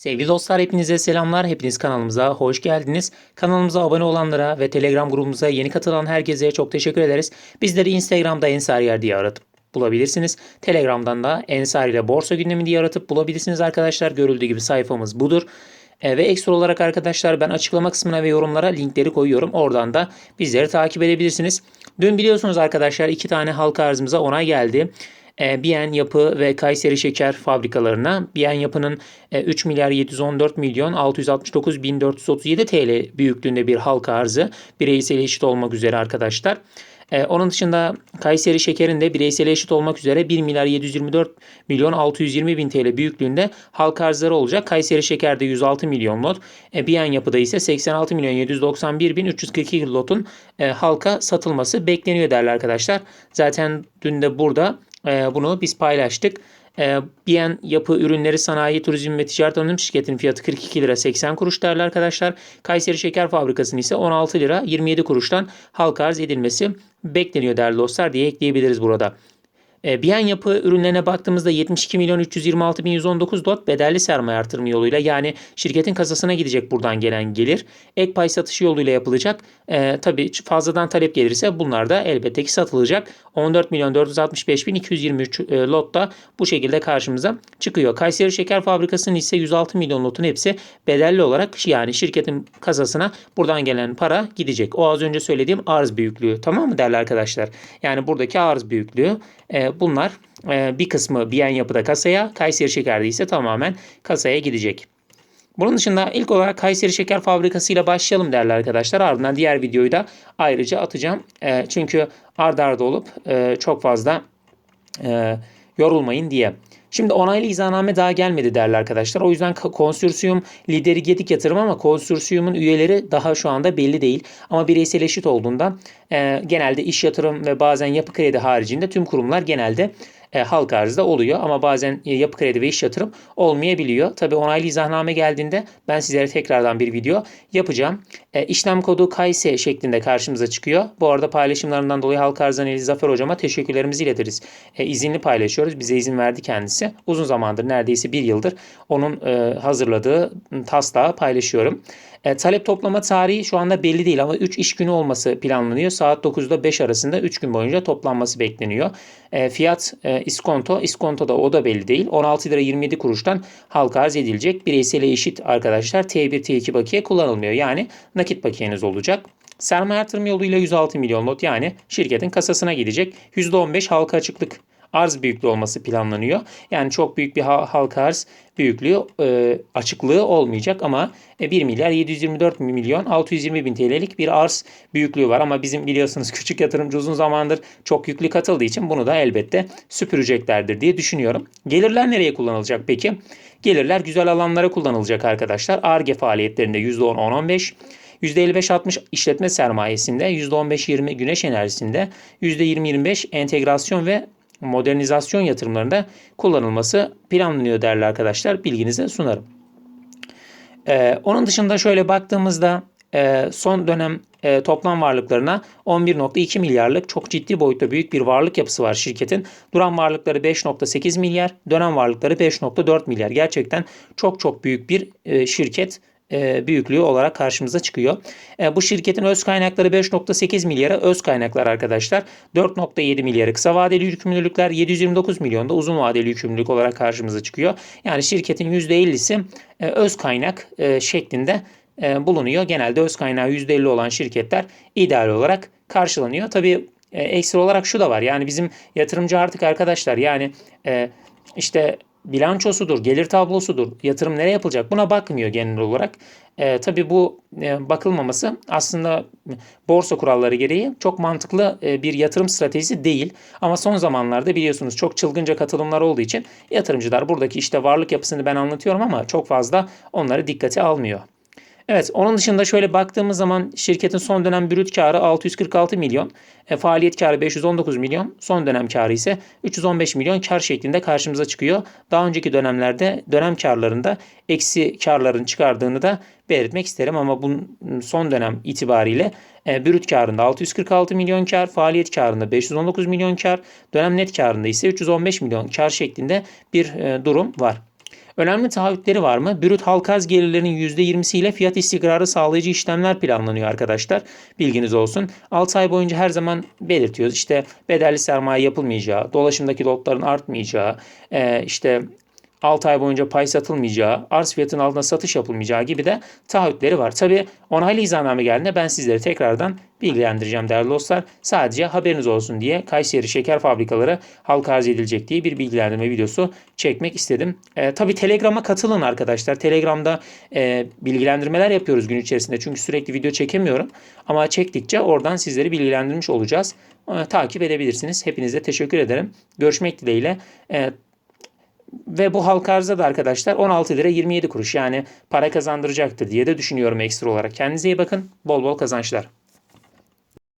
Sevgili dostlar hepinize selamlar. Hepiniz kanalımıza hoş geldiniz. Kanalımıza abone olanlara ve Telegram grubumuza yeni katılan herkese çok teşekkür ederiz. Bizleri Instagram'da Ensar Yer diye aratıp bulabilirsiniz. Telegram'dan da Ensar ile Borsa Gündemi diye aratıp bulabilirsiniz arkadaşlar. Görüldüğü gibi sayfamız budur. E, ve ekstra olarak arkadaşlar ben açıklama kısmına ve yorumlara linkleri koyuyorum. Oradan da bizleri takip edebilirsiniz. Dün biliyorsunuz arkadaşlar iki tane halka arzımıza onay geldi. E, Biyen Yapı ve Kayseri Şeker fabrikalarına Biyen Yapı'nın e, 3 milyar 714 milyon 669 bin 437 TL büyüklüğünde bir halka arzı bireysel eşit olmak üzere arkadaşlar. E, onun dışında Kayseri Şeker'in de bireysel eşit olmak üzere 1 milyar 724 milyon 620 bin TL büyüklüğünde halka arzları olacak. Kayseri Şeker'de 106 milyon lot. E, Biyen Yapı'da ise 86 milyon 791 bin 342 lotun e, halka satılması bekleniyor değerli arkadaşlar. Zaten dün de burada e, bunu biz paylaştık. E, Biyen Yapı Ürünleri Sanayi Turizm ve Ticaret Anonim Şirketi'nin fiyatı 42 lira 80 kuruş değerli arkadaşlar. Kayseri Şeker Fabrikası'nın ise 16 lira 27 kuruştan halka arz edilmesi bekleniyor değerli dostlar diye ekleyebiliriz burada. E, Biyen yapı ürünlerine baktığımızda 72 milyon 326 bin 119 dot bedelli sermaye artırımı yoluyla yani şirketin kasasına gidecek buradan gelen gelir. Ek pay satışı yoluyla yapılacak. E, tabii fazladan talep gelirse bunlar da elbette ki satılacak. 14 milyon 465 bin 223 e, lot da bu şekilde karşımıza çıkıyor. Kayseri Şeker Fabrikası'nın ise 106 milyon lotun hepsi bedelli olarak yani şirketin kasasına buradan gelen para gidecek. O az önce söylediğim arz büyüklüğü tamam mı değerli arkadaşlar? Yani buradaki arz büyüklüğü e, bunlar e, bir kısmı Biyen Yapı'da kasaya, Kayseri Şeker'de ise tamamen kasaya gidecek. Bunun dışında ilk olarak Kayseri Şeker Fabrikası ile başlayalım değerli arkadaşlar. Ardından diğer videoyu da ayrıca atacağım. E, çünkü ard arda olup e, çok fazla yorulmayın diye. Şimdi onaylı izahname daha gelmedi değerli arkadaşlar. O yüzden konsürsiyum lideri Gedik yatırım ama konsürsiyumun üyeleri daha şu anda belli değil. Ama bireysel eşit olduğundan e, genelde iş yatırım ve bazen yapı kredi haricinde tüm kurumlar genelde e, halka arzda oluyor ama bazen e, yapı kredi ve iş yatırım olmayabiliyor. Tabi onaylı izahname geldiğinde ben sizlere tekrardan bir video yapacağım. E, işlem kodu KAYSE şeklinde karşımıza çıkıyor. Bu arada paylaşımlarından dolayı halka arz analizi Zafer hocama teşekkürlerimizi iletiriz. E, izinli paylaşıyoruz. Bize izin verdi kendisi. Uzun zamandır neredeyse bir yıldır onun e, hazırladığı taslağı paylaşıyorum. E, talep toplama tarihi şu anda belli değil ama 3 iş günü olması planlanıyor. Saat 9'da 5 arasında 3 gün boyunca toplanması bekleniyor. E, fiyat e, iskonto, iskonto da o da belli değil. 16 lira 27 kuruştan halka arz edilecek. Bireysel eşit arkadaşlar T1 T2 bakiye kullanılmıyor. Yani nakit bakiyeniz olacak. Sermaye artırım yoluyla 106 milyon lot yani şirketin kasasına gidecek. %15 halka açıklık arz büyüklüğü olması planlanıyor. Yani çok büyük bir halka arz büyüklüğü e, açıklığı olmayacak ama e, 1 milyar 724 milyon 620 bin TL'lik bir arz büyüklüğü var. Ama bizim biliyorsunuz küçük yatırımcı uzun zamandır çok yüklü katıldığı için bunu da elbette süpüreceklerdir diye düşünüyorum. Gelirler nereye kullanılacak peki? Gelirler güzel alanlara kullanılacak arkadaşlar. ARGE faaliyetlerinde %10-15, %55-60 işletme sermayesinde, %15-20 güneş enerjisinde, %20-25 entegrasyon ve modernizasyon yatırımlarında kullanılması planlanıyor değerli arkadaşlar. Bilginize sunarım. Ee, onun dışında şöyle baktığımızda e, son dönem e, toplam varlıklarına 11.2 milyarlık çok ciddi boyutta büyük bir varlık yapısı var şirketin. Duran varlıkları 5.8 milyar, dönem varlıkları 5.4 milyar. Gerçekten çok çok büyük bir e, şirket e, büyüklüğü olarak karşımıza çıkıyor. E, bu şirketin öz kaynakları 5.8 milyara öz kaynaklar arkadaşlar. 4.7 milyarı kısa vadeli yükümlülükler 729 milyonda uzun vadeli yükümlülük olarak karşımıza çıkıyor. Yani şirketin %50'si e, öz kaynak şeklinde bulunuyor. Genelde öz kaynağı %50 olan şirketler ideal olarak karşılanıyor. Tabii ekstra olarak şu da var. Yani bizim yatırımcı artık arkadaşlar yani işte bilançosudur, gelir tablosudur, yatırım nereye yapılacak buna bakmıyor genel olarak. E, tabii bu e, bakılmaması aslında borsa kuralları gereği çok mantıklı e, bir yatırım stratejisi değil. Ama son zamanlarda biliyorsunuz çok çılgınca katılımlar olduğu için yatırımcılar buradaki işte varlık yapısını ben anlatıyorum ama çok fazla onları dikkate almıyor. Evet onun dışında şöyle baktığımız zaman şirketin son dönem brüt karı 646 milyon, e, faaliyet karı 519 milyon, son dönem karı ise 315 milyon kar şeklinde karşımıza çıkıyor. Daha önceki dönemlerde dönem karlarında eksi karların çıkardığını da belirtmek isterim ama bu son dönem itibariyle e, brüt karında 646 milyon kar, faaliyet karında 519 milyon kar, dönem net karında ise 315 milyon kar şeklinde bir e, durum var. Önemli taahhütleri var mı? Brüt halka arz gelirlerinin %20'siyle fiyat istikrarı sağlayıcı işlemler planlanıyor arkadaşlar. Bilginiz olsun. 6 ay boyunca her zaman belirtiyoruz. İşte bedelli sermaye yapılmayacağı, dolaşımdaki lotların artmayacağı, e, işte 6 ay boyunca pay satılmayacağı, arz fiyatının altında satış yapılmayacağı gibi de taahhütleri var. Tabi onaylı izahname geldiğinde ben sizleri tekrardan bilgilendireceğim değerli dostlar. Sadece haberiniz olsun diye Kayseri Şeker Fabrikaları halka arz edilecek diye bir bilgilendirme videosu çekmek istedim. E, tabii Telegram'a katılın arkadaşlar. Telegram'da e, bilgilendirmeler yapıyoruz gün içerisinde. Çünkü sürekli video çekemiyorum. Ama çektikçe oradan sizleri bilgilendirmiş olacağız. E, takip edebilirsiniz. Hepinize teşekkür ederim. Görüşmek dileğiyle. E, ve bu halka arzda da arkadaşlar 16 lira 27 kuruş yani para kazandıracaktır diye de düşünüyorum ekstra olarak. Kendinize iyi bakın. Bol bol kazançlar.